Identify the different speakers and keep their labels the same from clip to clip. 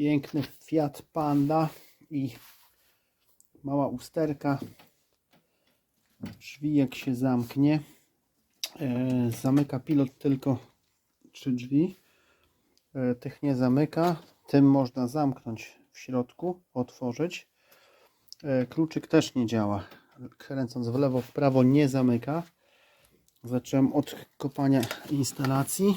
Speaker 1: Piękny Fiat Panda i mała usterka. Drzwi jak się zamknie. e, Zamyka pilot tylko trzy drzwi. E, Tych nie zamyka. Tym można zamknąć w środku, otworzyć. E, Kluczyk też nie działa. Kręcąc w lewo, w prawo nie zamyka. Zacząłem od kopania instalacji.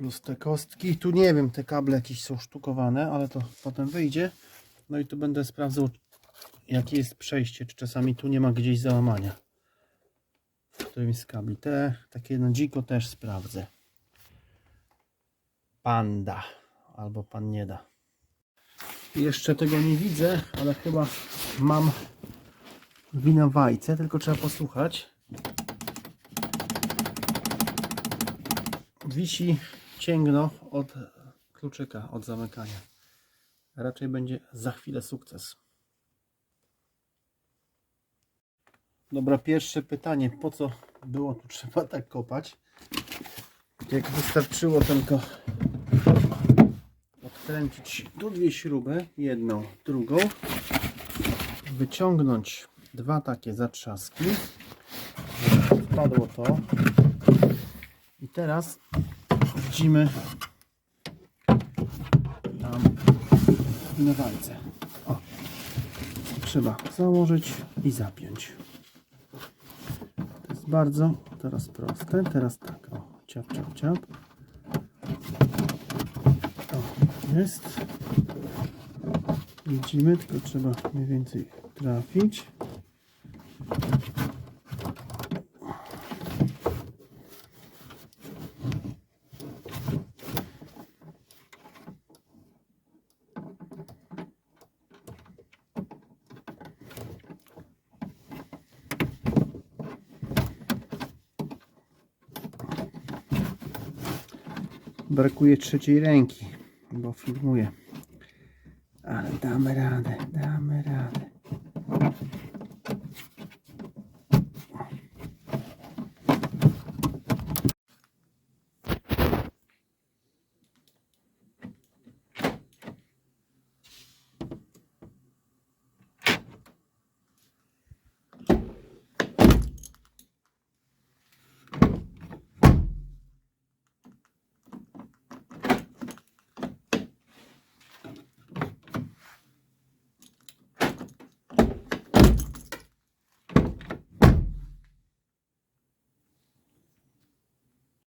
Speaker 1: Plus te kostki. Tu nie wiem, te kable jakieś są sztukowane, ale to potem wyjdzie. No i tu będę sprawdzał, jakie jest przejście. Czy czasami tu nie ma gdzieś załamania. W którymś z kabli. Te takie na dziko też sprawdzę. Panda. Albo pan nie da. Jeszcze tego nie widzę, ale chyba mam wina wajce, tylko trzeba posłuchać. Wisi cięgno od kluczyka, od zamykania. Raczej będzie za chwilę sukces. Dobra, pierwsze pytanie. Po co było tu trzeba tak kopać? Jak wystarczyło tylko odkręcić tu dwie śruby, jedną, drugą, wyciągnąć dwa takie zatrzaski. Wpadło to. I teraz widzimy tam na walce. O. Trzeba założyć i zapiąć. To jest bardzo teraz proste. Teraz tak. O, ciap, ciap, ciap. O, jest. Widzimy, tylko trzeba mniej więcej trafić. Brakuje trzeciej ręki, bo filmuję. Ale damy radę, damy radę.